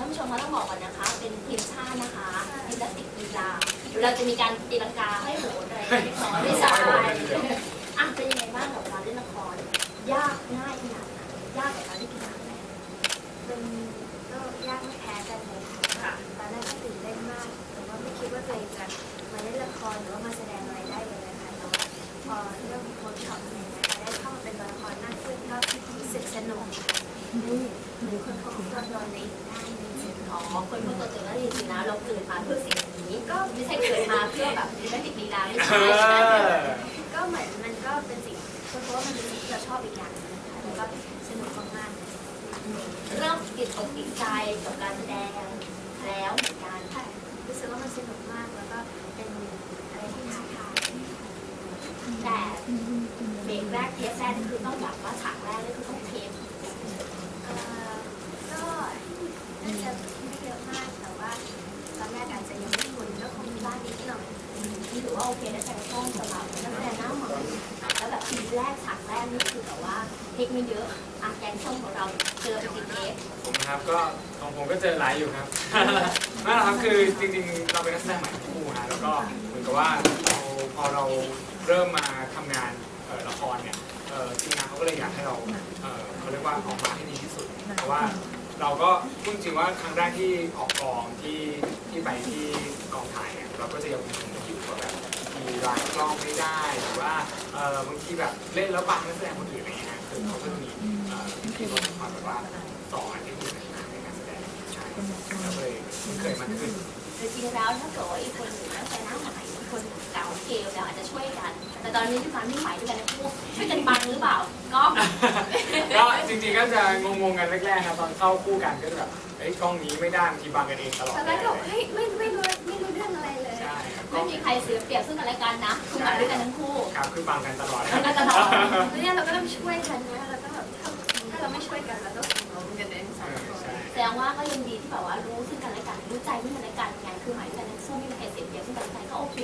ท่านผู้ชมคะต้องบอกก่อนนะคะ เป็นทีมชาตินะคะยิมนาสติกกีฬาเดี๋ยวเราจะมีการตีลังกาให้โหนอะไรเล็กน้อยไม่ใช่อะเป็นยังไงบ้างกับการเล่นละคร ยากง่ายขนาดไหนยากกว่าการเล่นกีฬาไหมเป็นก็ยากไม่แพ้กันเลยค่ะค่ะตอนแรกก็ตื่นเต้นมากแต่ว่าไม่คิดว่าตัวเองจะมาเล่นละครหรือว่ามาแสดงอะไรได้เลยนะคะแต่ว่าพอเริ่มเวิร์กช็อปเนี่ยนะคะได้เข้ามาเป็นตัวละครมากขึ้นก็รู้สึกสนุกค่ะนี่หรือคนเขาตัวตนในอีกด้าน หมอ๋อคนพูดตัวตนแล้วจริงๆนะเราเกิดมาเพื่อสิ่งนี้ก็ไม่ใช่เกิดมาเพื่อแบบยิมนติกกีฬาไม่ใช่ก็เหมือนมันก็เป็นสิ่งเพราะว่ามันเป็นสิ่งที่เราชอบอีกอย่างหนึงค่ะแล้วก็สนุกมากๆเริ่มติดอกติดใจกับการแสดงแล้วายอยู่ครับนั่นแหละครับคือจริงๆ เราเป็นนักแสดงใหม่ทั้งคู่นะแล้วก็เหมือนกับว่าเราพอเราเริ่มมาทำงานละครเนี่ยทีมงานเขาก็เลยอยากให้เราเขาเรียกว่าออกมาให้ดีที่สุดเพราะว่าเราก็พูดจริงว่าครั้งแรกที่ออกกองที่ที่ไปที่กองถ่ายเนี่ยเราก็จะยังคงอยู่ว่าแบบมีลายกล้องไม่ได้หรือว่าบางทีแบบเล่นแล้วบังนักแสดงคนอื่นอะไรเงี้ยนะคือเขาก็จะมีที่เขาจะคอยแบบว่าสอนเทคนิ ช่ก็เลยคุ้นเคยมากขึ้น จริงๆแล้วถ้าเกิดว่าอีกคนหนึ่งนักแสดงหน้าใหม่อีกคนเก่าเกลเราอาจจะช่วยกัน แต่ตอนนี้ที่ฟังที่ใหม่ด้วยกันทั้งคู่ช่วยกันบังหรือเปล่าก็ก็จริงๆก็จะงงๆกันแรกๆครับตอนเข้าคู่กันก็จะแบบเอ้ยกล้องนี้ไม่ได้บางทีบังกันเองตลอดตอนเลแรยกก็บอกเฮ้ยไม่ไม่รู้ไม่รู้เรื่องอะไรเลย ใช่ครับก็ไม่มีใครเสียเปรียบซึ่งกันและกันนะคือมาด้วยกันทั้งคู่ครับคือบังกันตลอดบังกันตลอด แล้วเนี่ยเราก็ต้องช่วยกันนะแล้วก็แบบถ้าถ้าเราไม่ช่วยกันเราก็ ดงว่าก็ยังดีที่แบบว่ารู้ซึ่งกันและกันรู้ใจซึ่งกันและกันไงคือหมายถึงกันทั้งคู่ไม่มีใครเสียเปรียบซึ่งกันและกันก็โอเค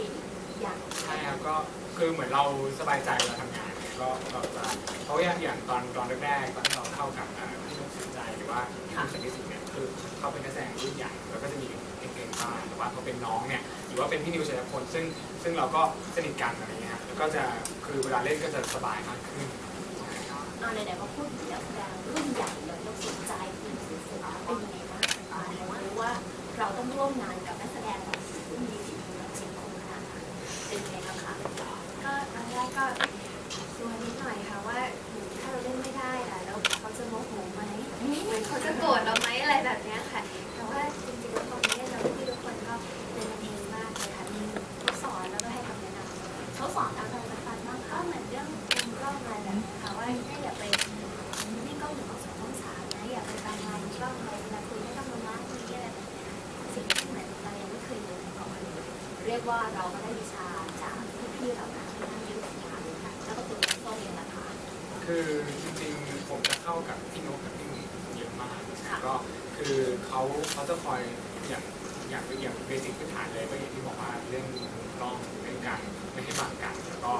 อย่างใช่ครับก็คือเหมือนเราสบายใจเวลาทำงานเนี่ยก็เราจะเพราะอย่างอย่างตอนตอนแรกๆตอนที่เราเข้ากับอ่าพี่นุ่มสนใจหรือว่าพี่นุ่มสังกิสิทธิ์เนี่ยคือเขาเป็นนักแสดงรุ่นใหญ่แล้วก็จะมีเก่งๆบ้างแต่ว่าเขาเป็นน้องเนี่ยหรือว่าเป็นพี่นิวชัยพลซึ่งซึ่งเราก็สนิทกันอะไรเงี้ยครับแล้วก็จะคือเวลาเล่นก็จะสบายมากขึ้นเอาไหนๆมาพูดถึงนักแสดงรุ่นใหญ่เราต้องสนใจคือ สุดๆแล้วเป็นยังไงบ้างอ่าเรารู้ว่าเราต้องร่วมงานกับนักแสดงแบบที่มีฝีมือและเจ๋งของขนาดนั้นเป็นยังไงบ้างคะก็ตอนแรกก็กลัวนิดหน่อยค่ะว่าถ้าเราเล่นไม่ได้ล่ะแล้วเขาจะโมโหไหมเหมือนเขาจะโกรธ ว่าเราก็ได้วิชาจากพี่ๆเหล่านั้นที่นั่งอยู่ในงานเลยค่ะแล้วก็ตัวน้องส้มเองนะคะคือจริงๆผมจะเข้ากับพี่นกกับพี่หนุ่มเยอะมากก็คือเขาเขาจะคอยอย่างอย่างอย่างเบสิกพื้นฐานเลยก็อย่างที่บอกว่าเรื่องกล้องเรื่องการไม่ให้บังกันแล้วก็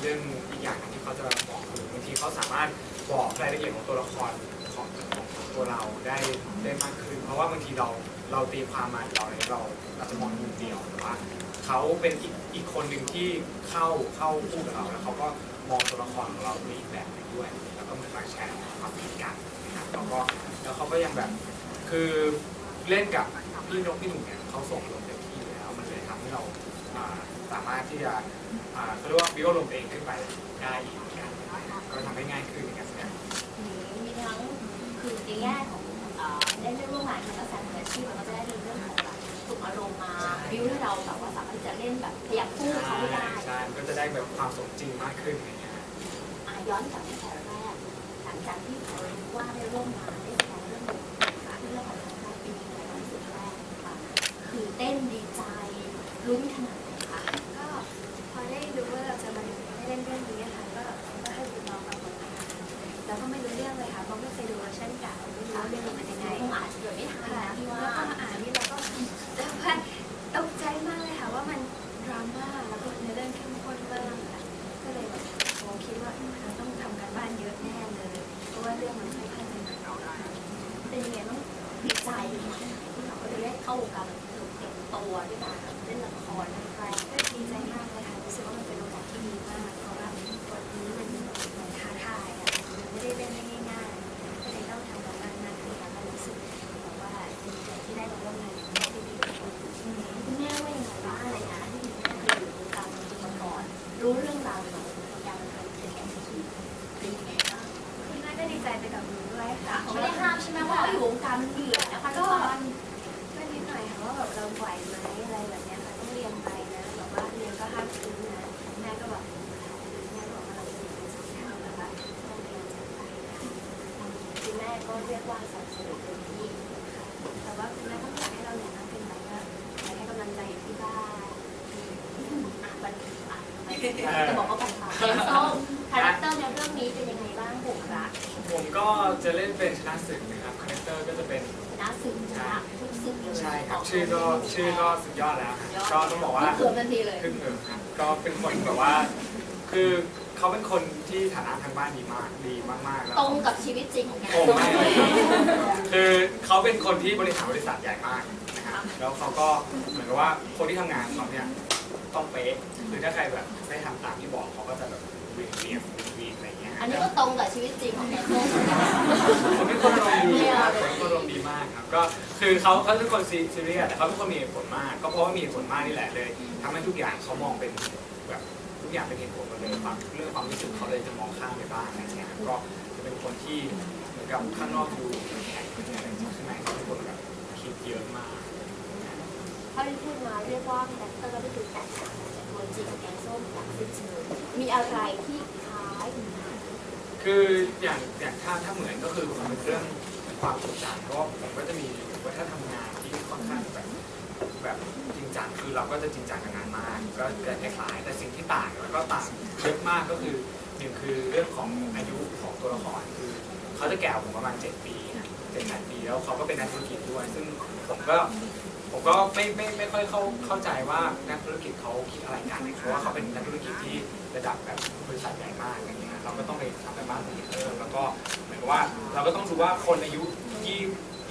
เรื่องอีกอย่างหนึงที่เขาจะบอกคือบางทีเขาสามารถบอกรายละเอียดของตัวละครของของของตัวเราได้ได้มากขึ้น เพราะว่าบางทีเราเราตีความมาเราเนี่ยเราอาจจะมองมุมเดียวแต่ว่า เขาเป็นอีกอีกคนหนึ่งที่เข้าเข้าคู่กับเราแล้วเขาก็มองตัวละครของเราในอีกแบบหนึงด้วย แล้วก็เหมือนมาแชร์ความคิดกันนะครับแล้วก็แล้วเขาก็ยังแบบคือเล่นกับพี่นกพี่หนุ่มเนี่ยเขาส่งลงเต็มที่อยู่แล้วมันเลยทำให้เราอ่าสามารถที่จะอ่าเขาเรียกว่าวิวลมตัวเองขึ้นไปได้อีกเหมือนกันก็ทำให้ง่ายขึ้นในการแสดงมีทั้งคือในแง่ของเอ่อได้เรื่องร่วมงานกับนักแสดงมืออาชีพมันก็จะได้เรื่องของ แบบฝึกอารมณ์มาบิวให้เราแบบว่าสามารถที่จะเล่นแบบขยับคู่เขาไม่ได้ใช่มันก็จะได้แบบความสมจริงมากขึ้นอะไรเงี้ยอะย้อนกลับไปแต่แรกหลังจากที่เขารู้ว่าได้ร่วมงานได้แสดงเรื่องของการเรื่องของการเป็นยังไงบ้างสุดแรกค่ะคือเต้นดีใจลุ้นขนาดไหนคะก็พอได้รู้ว่าเราจะมาได้เล่นเรื่องนี้ค่ะก็ก็ให้คุณน้องมาบอกนะคะแล้วก็ไม่รู้เรื่องเลยค่ะเพราะไม่เคยดูเวอร์ชันเก่าไม่รู้ว่าเรื่องมันเป็นยังไงคงอาจจะเกิดไม่ทันค่ะนะพี่แล้วว่า อยู่วงการมันเบื่อนะคะทุกคนก็นิดหน่อยค่ะว่าแบบเราไหวไหมอะไรแบบเนี้ยค่ะต้องเรียนไปนะแบบว่าเรียนก็ห้ามทิ้งนะแม่ก็บอกแม่ก็บอกว่าเราจะเรียนเป็นสองเท่าแบบว่าต้องเรียนจัดไปนะคุณแม่ก็เรียกว่าสนับสนุนเต็มที่แต่ว่าคุณแม่ก็ไม่อยากให้เราเหนื่อยมากเกินไปก็อยากให้กำลังใจอยู่ที่บ้านอะบันอะจะบอกว่าบันปลายส้มคาแรคเตอร์ในเรื่องนี้เป็นยังไงบ้างผมรักผมก็จะเล่นเป็นชนะศึก ครับชื่อก็ชื่อก็สุดยอดแล้วครับก็ต้องบอกว่าเขิมทันทีเลยขึ้นเอิมครับก็เป็นคนแบบว่า คือเขาเป็นคนที่ฐานะทางบ้านดีมากดีมากๆแล้วตรงกับชีวิตจริงของแก โอ้ไม่เลยคือเขาเป็นคนที่บริหารบริษัทใหญ่มากนะครับแล้วเขาก็เหมือนกับว่าคนที่ทำงานเขาเนี่ยต้องเป๊ะคือถ้าใครแบบไม่ทำตามที่บอกเขาก็จะแบบเวียนเวียนเวียนอะไรเงี้ย อันนี้ก็ตรงกับชีวิตจริงของแกส้มเขาเป็นคนอารมณ์ดีมากเขาเป็นคนอารมณ์ดีมากครับ ก็คือเขาเขาเป็นคนซีซีเรียสแต่เขาเป็นคนมีเหตุผลมาก ก็เพราะว่ามีเหตุผลมากนี่แหละเลยทำให้ทุกอย่างเขามองเป็นแบบทุกอย่างเป็นเหตุผลหมดเลยความเรื่องความรู้สึกเขาเลยจะมองข้ามไปบ้างอะไรเงี้ยก็จะเป็นคนที่เหมือนกับข้างนอกดูแข็งแต่จริงๆข้างในเขาเป็นคนแบบคิดเยอะมากถ้าที่พูดมาเรียกว่าคาแรคเตอร์ก็คือแตกต่างจากตัวจริงของแกงส้มอย่างสิ้นเชิงมีอะไรที่คล้ายกันไหม คืออย่างอย่างถ้าถ้าเหมือนก็คือมันเป็นเรื่องความจริงจังเพราะผมก็จะมีวัฒนธรรมงานที่ค่อนข้างแบบแบบจริงจังคือเราก็จะจริงจังกับงานมาก ก็จะคล้ายแต่สิ่งที่ต่างแล้วก็ต่างเยอะมากก็คือหนึ่งคือเรื่องของอายุของตัวละครคือเขาจะแก่กว่าผมประมาณ 7 ปีเจ็ดแปดปีแล้วเขาก็เป็นนักธุรกิจด้วย ซึ่งผมก็ผมก็ไม่ไม่ไม่ค่อยเข้าเข้าใจว่านักธุรกิจเขาคิดอะไรกันเพราะว่าเขาเป็นนักธุรกิจที่ระดับแบบบริษัทใหญ่มาก ก็ต้องไปทำกันบ้านตรงเพิ่มแล้วก็เหมือนกับว่าเราก็ต้องดูว่าคนอายุยี่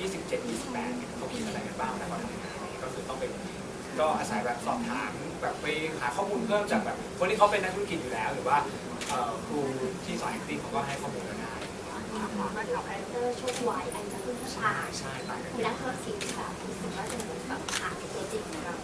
27 28เนี่ยเขาคิดอะไรกันบ้างแล้วก็ทำงานก็คือต้องไปก็อาศัยแบบสอบถามแบบไปหาข้อมูลเพิ่มจากแบบคนที่เขาเป็นนักธุรกิจอยู่แล้ว หรือว่าเอ่อครูที่สอน acting เขาก็ให้ข้อมูลเราได้มาถามคาแรคเตอร์โชคไวอันจะขึ้นผู้ชายใช่ต่างกันเป็นนักธุรกิจค่ะรู้สึกว่าจะเหมือนแบบผ่านตัวจริงของเรา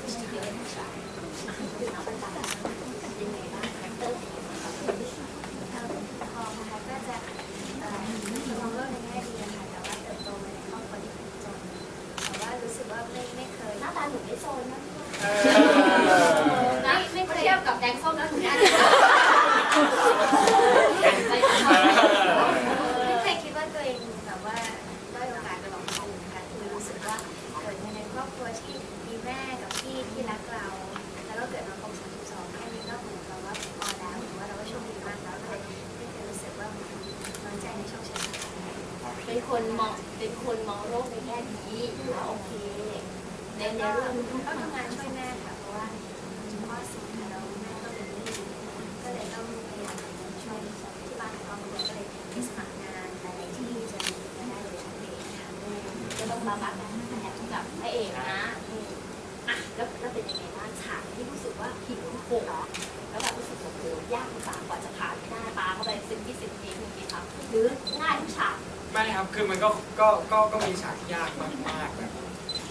ก็ก็ก็มีฉากที่ยากมากๆแบบ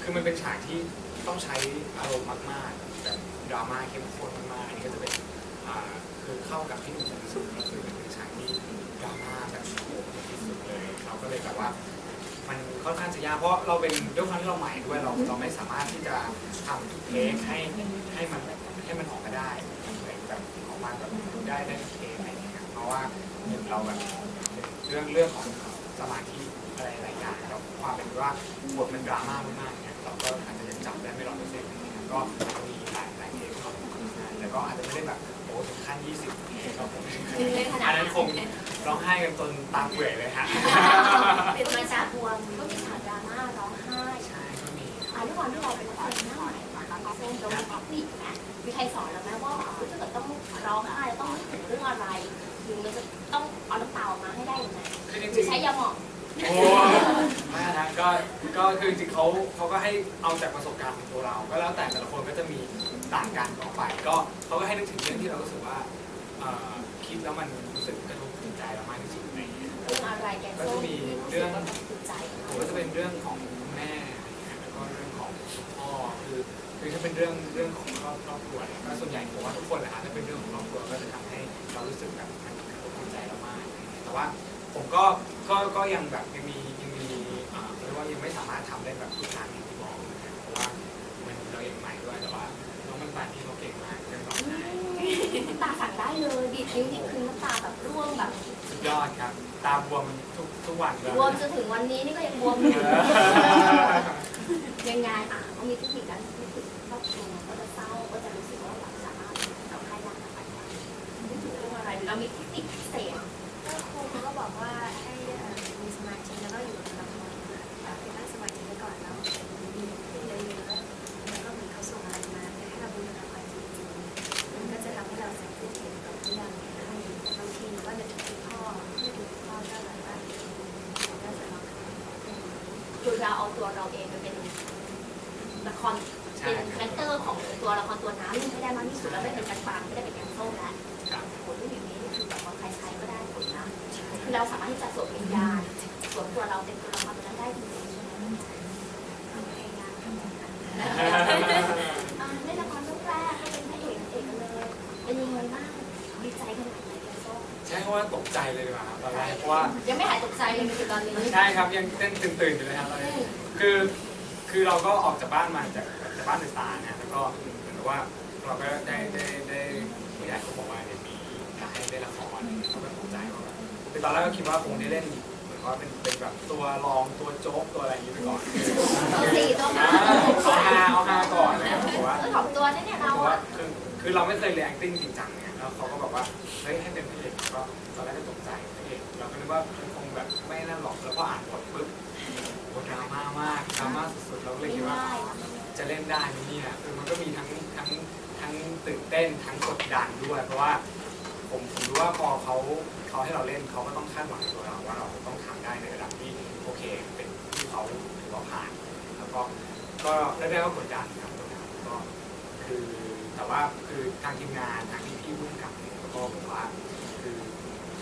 คือมันเป็นฉากที่ต้องใช้อารมณ์มากๆแบบดราม่าเข้มข้นมากๆอันนี้ก็จะเป็นอ่าคือเข้ากับที่หนุ่มที่สุดก็คือเป็นฉากที่ดราม่าแบบโหดที่สุดเลยเราก็เลยแบบว่า มันค่อนข้างจะยากเพราะเราเป็นด้วยความที่เราใหม่ด้วยเราเราไม่สามารถที่จะทำทุกเทคให้ให้มันแบบให้มันออกมาได้แบบออกมาแบบได้ได้ทุกเทคอะไรอย่างเงี้ยเพราะว่าหนึ่งเราแบบเรื่องเรื่องของสมาธิ อะไรหลายอย่างแล้วความเป็นว่าบทมันดราม่ามากๆเนี่ยเราก็อาจจะยังจับได้ไม่ร้อยเปอร์เซ็นต์ก็มีหลายหลายเทคเข้ามาแล้วก็อาจจะไม่ได้แบบโอ้ถึงขั้น 20เทคเราคงไม่ถึงขนาดไม่ขนาดนั้นอันนั้นคงร้องไห้กันจนตาเปื่อยเลยฮะเป็นมาจากบวมก็มีฉากดราม่าร้องไห้ใช่ก็มีอะด้วยความที่เราเป็นคนหน้าใหม่นะคะเส้นเรามีเทคนิคนะมีใครสอนเราไหมว่าถ้าเกิดต้องร้องไห้ต้องนึกถึงเรื่องอะไรหรือมันจะต้องเอาน้ำตาออกมาให้ได้ยังไงหรือใช้ยาหมอง โอ้ไม่นะก็ก็คือจริงๆเขาเขาก็ให้เอาจากประสบการณ์ของตัวเรา ก็แล้วแต่แต่ละคนก็จะมีต่างกันออกไป ก็เขาก็ให้นึกถึงเรื่องที่เรารู้สึกว่าเอ่อคิดแล้วมันรู้สึกกระทบถึงใจเรามากที่สุดในเรื่องอะไรแกงส้มเรื่องถูกใจผมก็จะเป็นเรื่องของคุณแม่แล้วก็เรื่องของพ่อคือคือถ้าเป็นเรื่องเรื่องของครอบครอบครัวเนี่ยก็ส่วนใหญ่ผมว่าทุกคนแหละครับถ้าเป็นเรื่องของครอบครัวก็จะทำให้เรารู้สึกแบบมันกระทบใจเรามาก แต่ว่าผมก็ ก็ก็ยังแบบยังมียังมีอ่าเรียกว่ายังไม่สามารถทำได้แบบทุกครั้งอย่างที่บอกนะครับเพราะว่ามันเราเองใหม่ด้วยแต่ว่าน้องมันป่านที่เขาเก่งมากเรื่องร้องไห้ตาสั่งได้เลยดีดนิ้วนี่คือน้ำตาแบบร่วงแบบสุดยอดครับ ตาบวมทุกทุกวันเลยบวมจนถึงวันนี้นี่ก็ยังบวมอยู่ยังไงอะเขามีเทคนิคการพูดถึงครอบครัวก็จะเศร้าก็จะรู้สึกว่าเราสามารถเราให้รักกันไปได้พูดถึงเรื่องอะไรเรามี ว่ายังไม่หายตกใจเลยถึงตอนนี้ใช่ครับยังเต้นตื่นๆอยู่เลยครับตอนนี้คือคือเราก็ออกจากบ้านมาจากจากบ้านเดอะสตาร์นะแล้วก็เหมือนกับว่าเราก็ได้ได้ได้ผู้ใหญ่เขาบอกว่าเดี๋ยวมีอยากให้เล่นละครอะไรเงี้ยเขาก็ตกใจว่าแบบคือตอนแรกก็คิดว่าคงได้เล่นเหมือนว่าเป็นเป็นแบบตัวรองตัวโจ๊กตัวอะไรอย่างนี้ไปก่อนตัวสี่ตัวอ่าห้าเอาฮาเอาฮาก่อนเลยครับบอกว่าเออของตัวนี่เนี่ยเราบอกว่าอะคือคือเราไม่เคยเรียน acting จริงจังเนี่ยแล้วเขาก็บอกว่าเฮ้ยให้เป็นพระเอกก็ตอนแรกก็ตกใจพระเอ กเราก็นึกว่ามันคงแบบไม่นั่นหรอกแล้วพออ่านบทปุ๊บโอ้ดราม่ามากดราม่าสุดๆเราก็เลยคิดว่า จะเล่นได้ไหมเนี่ยคือมันก็มีทั้งทั้งทั้งตื่นเต้นทั้งกดดันด้วย เพราะว่าผมผมรู้ว่าพอเขาเขาให้เราเล่นเขาก็ต้องคาดหวังตัวเราว่าเราต้องทำได้ในระดับที่โอเคเป็นที่เขาถือว่าผ่าน แล้วก็ก็แรกๆก็กดดันครับกดดันก็คือแต่ว่าคือทางทีมงานทางที่พี่พุ่งกับเนี่ยเขาก็บอกว่า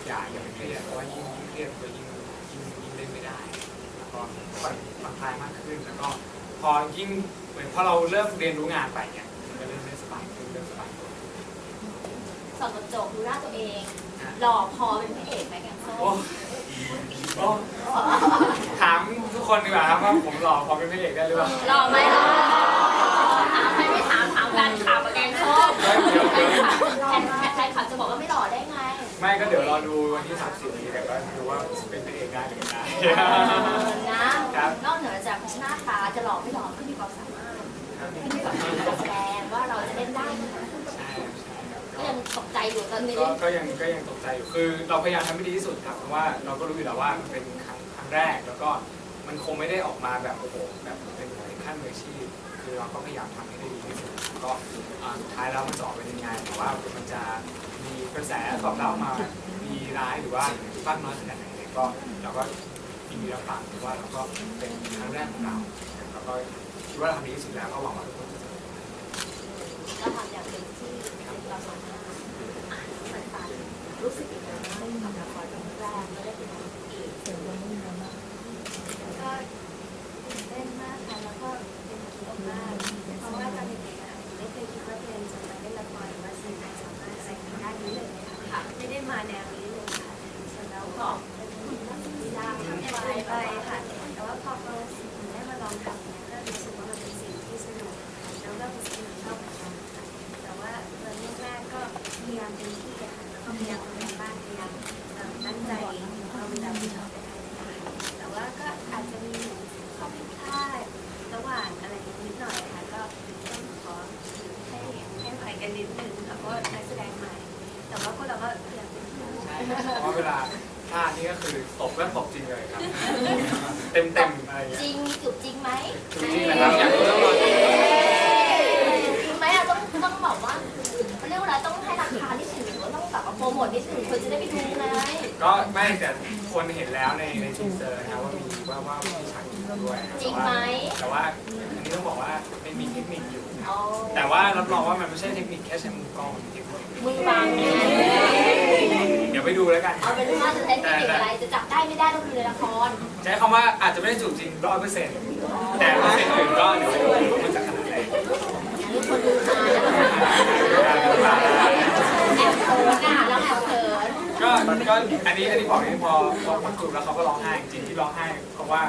ออย่าอย่าไปเครียดเพราะว่ายิ่งยิ่งเครียดก็ยิ่งยิ่งยิ่งเล่นไม่ได้แล้วก็ผ่อนผ่อนคลายมากขึ้นแล้วก็พอยิ่งเหมือนพอเราเริ่มเรียนรู้งานไปเนี่ยมันก็เริ่มเล่นสบายขึ้นเริ่มสบายขึ้นส่องกระจกดูหน้าตัวเอง หล่อพอเป็นพระเอกไหมแกงส้โอ้มโอ้ถามทุกคนดีกว่าครับว่าผมหล่อพอเป็นพระเอกได้หรือเปล่าหล่อไหมล่ะถามใครไม่ถามถามการข่าวกับแกงส้มเดี๋ยวแฟเดี๋ยวนคลับแฟนแฟนคลับจะบอกว่าไม่หล่อได้ ไงไม่ก็เดี๋ยวรอดูวันที่ 30นี้แต่ก็ดูว่าเป็นพระเอกได้หรือไม่ได้เออนะครับ นอกเหนือจากหน้าตาจะหล่อไม่หล่อขึ้นอยู่กับสามารถขึ้นอยู่กับการแสดงว่าเราจะเล่นได้ไหมใช่ใช่ครับก็ยังตกใจอยู่ตอนนี้ก็ก็ยังก็ยังตกใจอยู่คือเราพยายามทำให้ดีที่สุดครับเพราะว่าเราก็รู้อยู่แล้วว่ามันเป็นครั้งครั้งแรก แล้วก็มันคงไม่ได้ออกมาแบบโอ้โหแบบเป็นเป็นขั้นมืออาชีพคือเราก็พยายามทำให้ได้ดีที่สุดก็อ่าสุดท้ายแล้วมันจะออกเป็นยังไงแต่ว่ามันจะมี กระแสตอบรับมาดีร้ายหรือว่าบ้างน้อยขนาดไหนเนี่ยก็เราก็ยินดีรับฟังเพราะว่าเราก็เป็นครั้งแรกของเราแล้วก็คิดว่าเราทำดีที่สุดแล้วก็หวังว่าทุกคนจะก็ทำอย่างเต็มที่เราสามารถอ่านตันรู้สึกยังไงบ้างกับละครเรื่องแรกไม่ได้เป็นนางเอกเสียงยังไม่มีมากก็ตื่นเต้นมากค่ะแล้วก็ นิดหนึ่งคนจะได้ไปดูไงก็ไม่แต่คนคนเห็นแล้วในในทีเซอร์นะครับว่ามีว่าว่ามีฉากจริงด้วยนะจริงไหมแต่ว่าอันนี้ต้องบอกว่าเป็นมีเทคนิคอยู่นะอ๋อแต่ว่ารับรองว่ามันไม่ใช่เทคนิคแค่ใช้มือกล้องมันมีเทคนิคมือบางไงเดี๋ยวไปดูแล้วกัน เอาเป็นว่าจะใช้เทคนิคอะไรจะจับได้ไม่ได้ต้องดูในละครใช้คำว่าอาจจะไม่ได้จูบจริงร้อยเปอร์เซ็นต์แต่เปอร์เซ็นต์อื่นก็เดี๋ยวไปดูว่ามันจะขนาดไหนอันนี้คนดูทานแอบโผล่อะแล้วแอบเขิน ก็ก็อันนี้อันนี้บอกนี่พอพอคนจูบแล้วเขาก็ร้องไห้จริงที่ร้องไห้เพราะว่า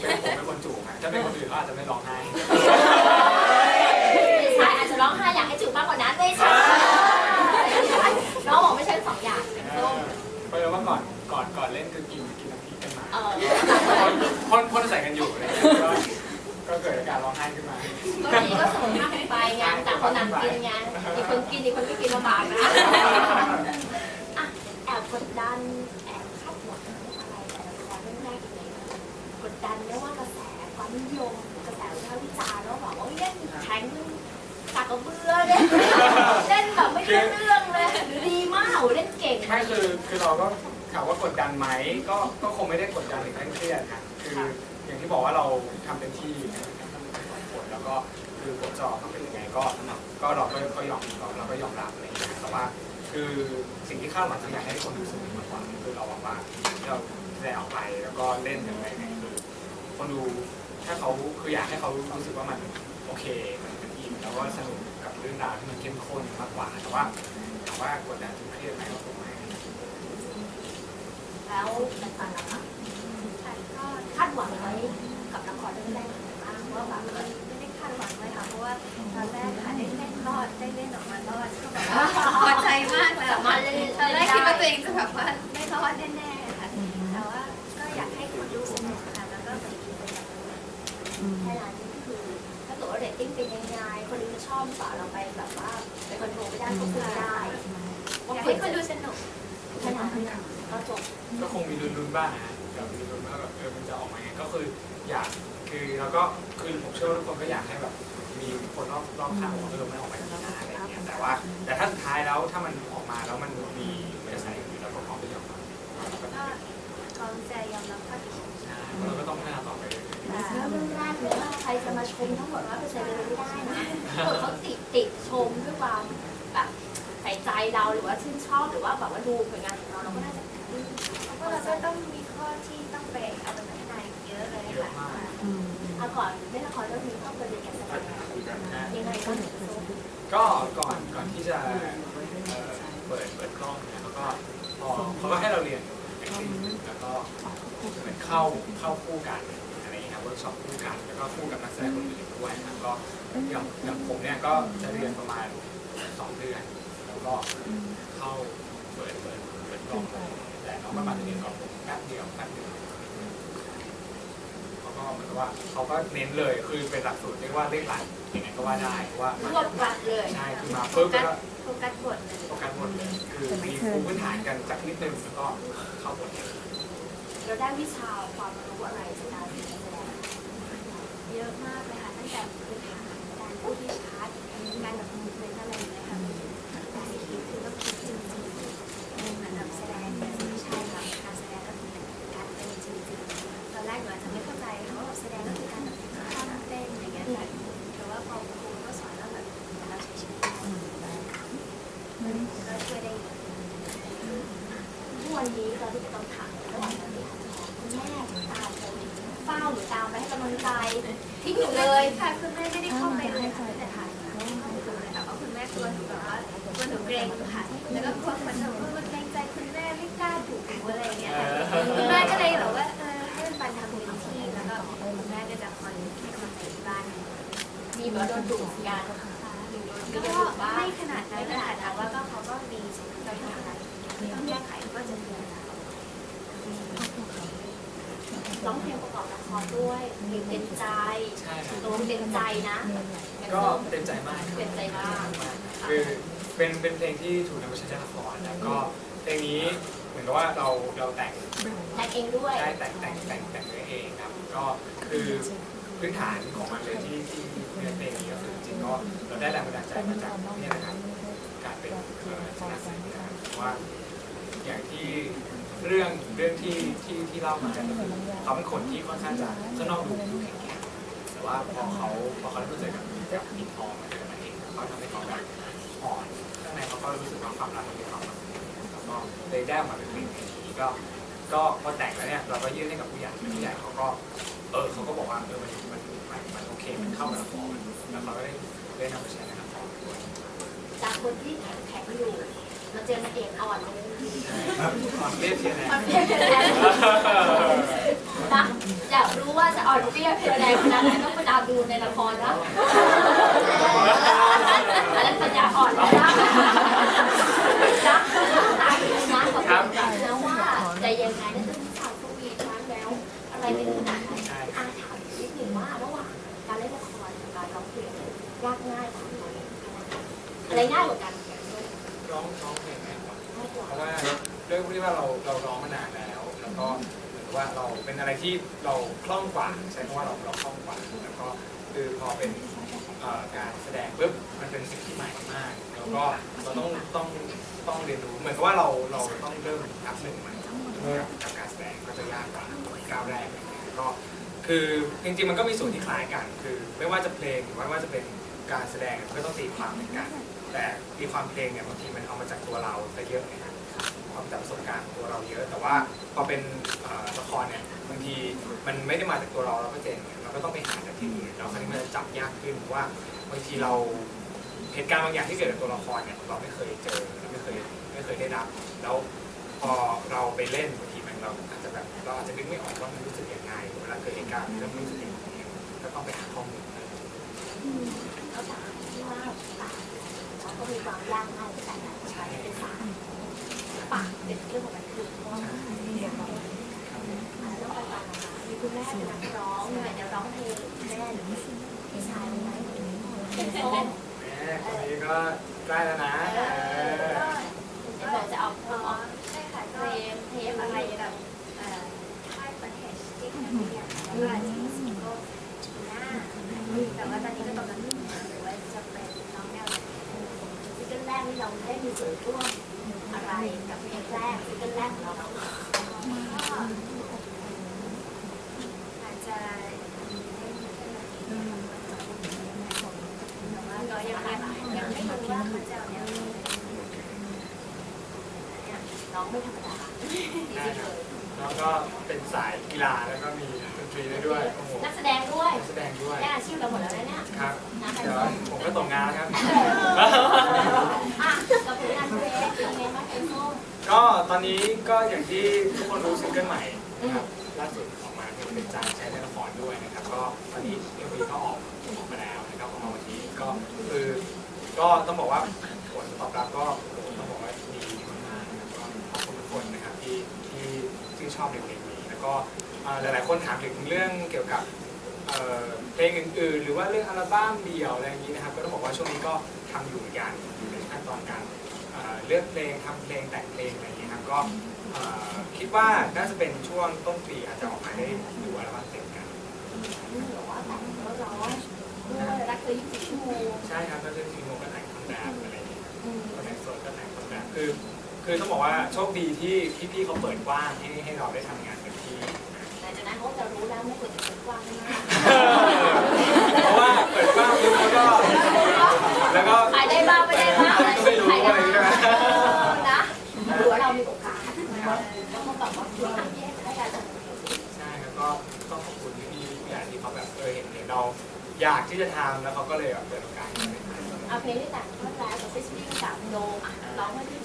เป็นผมเป็นคนจูบนะถ้าเป็นคนอื่นเขาอาจจะไม่ร้องไห้ ไม่ใช่อาจจะร้องไห้อยากให้จูบมากกว่านั้นไม่ใช่น้องบอกไม่ใช่สองอย่างเป็นส้มเพราะว่าก่อนก่อนก่อนเล่นคือกินกินน้ำพริกกันมาเออพ่นพ่นใส่กันอยู่เงี้ยก็ก็เกิดอาการร้องไห้ขึ้นมาก็ดีก็ส่งภาพไปไงต่างคนต่างกินไงอีกคนกินอีกคนไม่กินลำบากนะ กดดันแอบคาดหวังอะไรแต่ละครเรื่องแรกยังไงกดดันไม่ว่ากระแสความนิยมกระแสวิพากษ์วิจารณ์แล้วบอกว่าเล่นแข็งสากกระเบือเล่นเล่นแบบไม่รู้เรื่องเลยดีมากเล่นเก่ง ไม่คือคือเราก็ถามว่ากดดันไหมก็ก็คงไม่ได้กดดันหรือเครียดค่ะคืออย่างที่บอกว่าเราทำเต็มที่ผลแล้วก็คือผลจออกมาเป็นยังไงก็ก็เราก็ก็ยอมเราก็ยอมรับอะไรอย่างเงี้ยแต่ว่า คือสิ่งที่คาดหวังคืออยากให้คนดูสนุกมากกว่าคือเราหวังว่าที่เราแสดงออกไปแล้วก็เล่นอย่างไรเนี่ยคือคนดูถ้าเขาคืออยากให้เขารู้สึกว่ามันโอเคมันเป็นอินแล้วก็สนุกกับเรื่องราวที่มันเข้มข้นมากกว่าแต่ว่าถามว่ากดดันจนเครียดไหมก็คงไม่แล้วต่างๆนะคะก็คาดหวังไว้กับละครเรื่องแรกยังไงบ้างว่าแบบ ออไม่ได้คาดหวังเลยค่ะ เพราะว่าตอนแรกค่ะได้เล่นรอดได้เล่นออกมารอดก็แบบว่าพอใจมากแล้วสามารถเล่นตอนแรกได้คิดว่าตัวเองจะแบบว่าไม่รอดแน่ๆค่ะ แต่ว่าก็อยากให้คนดูสนุกค่ะ แล้วก็ไปกินไปกับเพื่อนแค่นั้นก็คือ ถ้าเกิดว่าเรตติ้งเป็นยังไง คนดูจะชอบหรือเปล่าเราไปแบบว่าไปคอนโทรลไม่ได้ควบคุมไม่ได้ว่าอยากเปิให้ดคนดูสนุกแค่นั้นก็จบ ก็คงมีลุ้นๆบ้างนะฮะแบบมีลุ้นว่าแบบเออมันจะออกมาไงก็คืออยาก คือเราก็คือผมเชื่อว่าทุกคนก็อยากให้แบบมีคนรอบรอบข้างบอกว่าเออมันออกมาดีนะอะไรอย่างเงี้ยแต่ว่า แต่ถ้าสุดท้ายแล้วถ้ามันออกมาแล้วมันมีกระแสอื่นเราก็พร้อมที่จะยอมรับเราก็ก็พร้อมใจยอมรับข้อผิดใช่เราก็ต้องพัฒนาต่อไปเรื่อยแล้วเรื่องแรกเนี่ยใครจะมาชมทั้งหมดว่าเป็นเซเลบไม่ได้นะถ้าเกิดเขาติดติดชมด้วยความแบบใส่ใจเราหรือว่าชื่นชอบหรือว่าแบบว่าดูผลงานของเราเราก็น่าจะเพราะเราก็ต้องมีข้อที่ต้องไปเอาไปพัฒนาอีก ยอะเลยๆเยอะค่ะมากเอาก่อนเล่นละครเรื่องนี้ต้องไปเรียนการแสดงนะยังไงก็ถึงจะก็ก่อนก่อนที่จะเอ่อเปิดเปิดกล้องเนี่ยเขาก็พอเขาก็ให้เราเรียน acting แล้วก็เหมือนเข้าเข้าคู่กันอะไรอย่างเงี้ยครับเวิร์กช็อปคู่กันแล้วก็คู่กับนักแสดงคนอื่นด้วยนะครับก็อย่างอย่างผมเนี่ยก็จะเรียนประมาณสองเดือน แล้วก็เข้าเปิดเปิดเปิดกล้องเลยแต่น้องก็มาจะเรียนก่อนผมแป๊บเดียวแป๊บเดียวเขา ก็เหมือนกับว่าเขาก็เน้นเลยคือเป็นหลักสูตรเรียกว่าเลขหลักอย่างไงก็ว่าได้เพราะว่ารวบรัดเลยใช่คือมาโฟปุ๊บกัแล้วสก็โฟกัสบทเลยโฟกัสหมดเลยคือมีภูมิพื้นฐานกันสักนิดนึงแล้วก็เข้าบทเลยเราได้วิชาความรู้อะไรจากการเรียนการแสดงเยอะมากเลยค่ะตั้งแต่พื้นฐานการพูดที่ชัดการแบบ จะไม่เข้าใจค่ะว่าแบบแสดงก็คือการแบบท่อนเต้นอย่างเงี้ยค่แต่ว่าพอครูก็สอนแล้วแบบเราใช้ชีวิตก็ช่วยได้ทุกวันนี้เราที่จะต้องถามระหว่างนั้นคุณแม่ตามไปเฝ้าหรือตามไปให้กำลังใจทิ้งอยู่เลยค่ะคุณแม่ไม่ได้เข้าไปเลยค่ะแต่ถ่ายมาไม่เลยค่ะเพราะคุณแม่กลัวหนูแบบว่ากลัวหนูเกรงค่ะแล้วก็กลัว ดนดุเหมือนกันก็ไม่ขนาดนั้นนะคะแต่ว่าก็เขาก็ดีเราทำอะไรที่ต้องแก้ไขก็จะเตือนเราร้องเพลงประกอบละครด้วยเพลงเป็นใจใช่ครับตัวเป็นใจนะก็เต็มใจมากครับเป็นใจมากคือเป็นเป็นเพลงที่ถูกนำมาใช้ในละครแล้วก็เพลงนี้เหมือนกับว่าเราเราแต่งแต่งเองด้วยได้แต่งแต่งแต่งแต่งเนื้อเองครับก็คือ พื้นฐานของมันเลยที่ที่เนื้อเพลงนี้ก็คือจริงๆก็เราได้แรงบันดาลใจมาจากเนี่ยนะครับการเป็นเอ่อนักแสดงนะครับเพราะว่าอย่างที่เรื่องเรื่องที่ที่ที่เล่ามาเนี่ยเขาเป็นคนที่ค่อนข้างจะข้างนอกดูดูแข็งแกร่งแต่ว่าพอเขาพอเขาได้มาเจอกับกับปิทองมาเจอกันเองเขาทำให้เขาแบบอ่อนข้างในเขาก็รู้สึกว่าความรักมันมีความหมายแล้วก็เลยได้ออกมาเป็นเพลงนี้ก็ ก็พอแต่งแล้วเนี่ยเราก็ยื่นให้กับผู้ใหญ่ผู้ใหญ่เขาก็เออเขาก็บอกว่าเออมันมันมันมันโอเคมันเข้ากับละครแล้วเขาก็ได้ได้นำไปใช้ในละครด้วยจากคนที่แข็งแข็งอยู่มาเจอนางเอกอ่อนเลยความเรียบเทียนแรงอ่อนเปรี้ยวเพียแรงนะอยากรู้ว่าจะอ่อนเปรี้ยวเพียแรงขนาดไหนต้องไปตามดูในละครนะอันนั้นปัญญาอ่อนแล้วนะนะ ยากง่ายกว่าไหนอะไรง่ายกว่ากันร้องร้องเพลงไหมครับง่ายกว่าเพราะว่าด้วยที่ว่าเราเราร้องมานานแล้ว แล้วก็เหมือนว่าเราเป็นอะไรที่เราคล่องกว่าใช้คำว่าเราเราคล่องกว่าแล้วก็คือพอเป็นเอ่อการแสดงปุ๊บมันเป็นสิ่งที่ใหม่มาก แล้วก็เราต้องต้องต้องเรียนรู้เหมือนกับว่าเราเราต้องเริ่มนับหนึ่งใหม่ คือจริงๆมันก็มีส่วนที่คล้ายกัน คือไม่ว่าจะเพลงหรือว่าไม่ว่าจะเป็นการแสดงก็ต้องตีความเหมือนกัน แต่ตีความเพลงเนี่ยบางทีมันเอามาจากตัวเราซะเยอะนะครับความจากประสบการณ์ตัวเราเยอะ แต่ว่าพอเป็นละครเนี่ยบางทีมันไม่ได้มาจากตัวเราเราก็เจนเนี่ยเราก็ต้องไปหาจากที่อื่นเราคราวนี้มันจะจับยากขึ้นเพราะว่าบางทีเราเหตุการณ์บางอย่างที่เกิดกับตัวละครเนี่ยเราไม่เคยเจอเราไม่เคยไม่เคยได้รับ แล้วพอเราไปเล่นบางทีมันเราอาจจะแบบเราอาจจะนึกไม่ออกว่ามันรู้สึก ยังไงเวลาเกิดเหตุการณ์เรื่องรู้สึกยังไงก็ต้องไปหาข้อมูลเขาถามที่ว่าปากเขาก็มีความยากง่ายแต่ละใช้เป็นสารปากเป็นเรื่องของมันคือเพราะว่าเดี๋ยวเราต้องไปฟังนะคะมีคุณแม่เป็นนักร้องเนี่ยเดี๋ยวร้องเพลงแม่หรือพี่ชายไหมเป็นโซ่แม่คนนี้ก็ใกล้แล้วนะเออเดี๋ยวบอกจะเอาอ๋อเอาใช่ค่ะเพก็ลงเทปอะอะไรไรแบแบบบเอ่อค่ายประเทศที่แคนาดาแล้ วก็ที่สิงคโปร์จีน่าแต่ว่าตอนนี้ก็กำลังหาอว่าจะเป็นน้องแนวไหนซิงเกิลแรกนี่เราได้มีส่วนร่วมอะไรกับเพลงแรกซิงเกิลแรกของเราบ้างก็อาจจะแต่ว่าก็ยังไม่ยังไม่รู้ว่าเขาจะเอาแนวไหนน้องไม่ธรรมดาจริงๆเลย แล้วก็เป็นสายกีฬาแล้วก็มีดนตรีได้ด้วยโอ้โหนักแสดงด้วยนักแสดงด้วยแค่อาชีพเราหมดแล้วเนี่ยครับนะใครเดี๋ยวส้มผมก็ตกงานแล้วครับ อะกับผลงานเพลงเป็นไงบ้างไอ้ส้มก็ตอนนี้ก็อย่างที่ทุกคนรู้ซิงเกิลใหม่นะครับล่าสุดออกมาเป็นจานใช้ในละครด้วยนะครับ ก็ตอนนี้เอ็มวีก็ออกออกมาแล้วนะครับออกมาวันนี้ก็คือก็ต้องบอกว่าผลตอบรับก็โอ้โหต้องบอกว่าดีมากๆนะครับก็ขอบคุณทุกคนนะครับที่ ที่นชอบในเพลงนี้ แล้วก็อ่าหลายๆคนถามถึงเรื่องเกี่ยวกับเเพลงอื่นๆ หรือว่าเรื่องอัลบั้มเดี่ยวอะไรอย่างนี้นะครับ ก็ต้องบอกว่าช่วงนี้ก็ทำอยู่เหมือนกันอยู่ในขั้นตอนการเเลือกเพลงทำเพลงแต่งเพลงอะไรอย่างนี้ยครับก็คิดว่าน่าจะเป็นช่วงต้นปีอาจจะออกมาได้ดูอัลบั้มเต็มกันหรือว่าแต่งร้องด้วยรักเธอยี่สิบชั่วโมงใช่ครับก็เรื่องทีโมก็แต่งคอนแบบอะไรอย่างเงี้ยอืมก็แต่งสดก็แต่งคอนแบบคือ คือต้องบอกว่าโชคดีที่พี่ๆเขาเปิดกว้างให้ให้เราได้ทำงานเต็มที่ หลังจากนั้นเขาจะรู้แล้วไม่ควรจะเปิดกว้างมากเพราะว่าเปิดกว้างปุ๊บแล้วก็ แล้วก็ขายได้บ้างไม่ได้บ้างไม่รู้ขายอะไรใช่ไหมเออนะหรือว่าเรามีโอกาสนะแล้วก็แบบว่าอะแยกให้การจัดเพลงใช่ครับก็ต้องขอบคุณพี่ๆผู้ใหญ่ที่เขาแบบเออเห็นเห็นเราอยากที่จะทำแล้วเขาก็เลยแบบเปิดโอกาสให้เราได้ทำ เอาเพลงที่แต่งท่อนแรกกับฟิชชี่กับโดมอะร้องให้พี่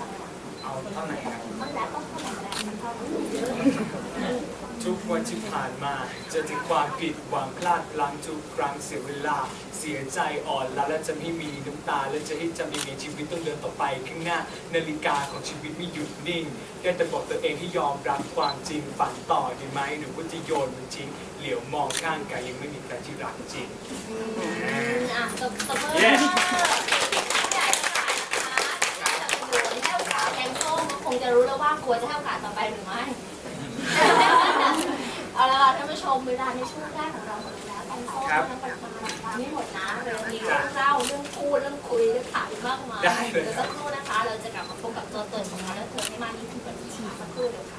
เอาเท่าไหนครับท่อนแรกต้องท่อนไหนก็ได้ท่อนนี้เยอะทุกวันที่ผ่านมาเจอแต่ความผิดหวังพลาดพลั้งทุกครั้งเสียเวลา เสียใจอ่อนล้าและจะไม่มีน้ำตา และจะให้จำยังไงชีวิตต้องเดินต่อไปข้างหน้านาฬิกาของชีวิตไม่หยุดนิ่ง ได้แต่บอกตัวเองให้ยอมรับความจริงฝันต่อดีไหมหรือว่าจะโยนมันทิ้งเหลียวมองข้างกายยังไม่มีใครที่รักจริง อะตบตบมือ งจะรู้แล้วว่ากลัวจะให้โอกาสต่อไปหรือไม่ เอาละค่ะท่านผู้ชมเวลาในช่วงแรกของเราหมดแล้วแกงส้มต้องไปฟังฟังไม่หมดนะเรื่องนี้เรื่องเล่าเรื่องพูดเรื่องคุยเรื่องถามมากมายเดี๋ยวสักครู่นะคะ เราจะกลับมาพบกับตัวตนของเราและเธอให้มากยิ่งขึ้นกว่านี้ค่ะสักครู่เดียวค่ะ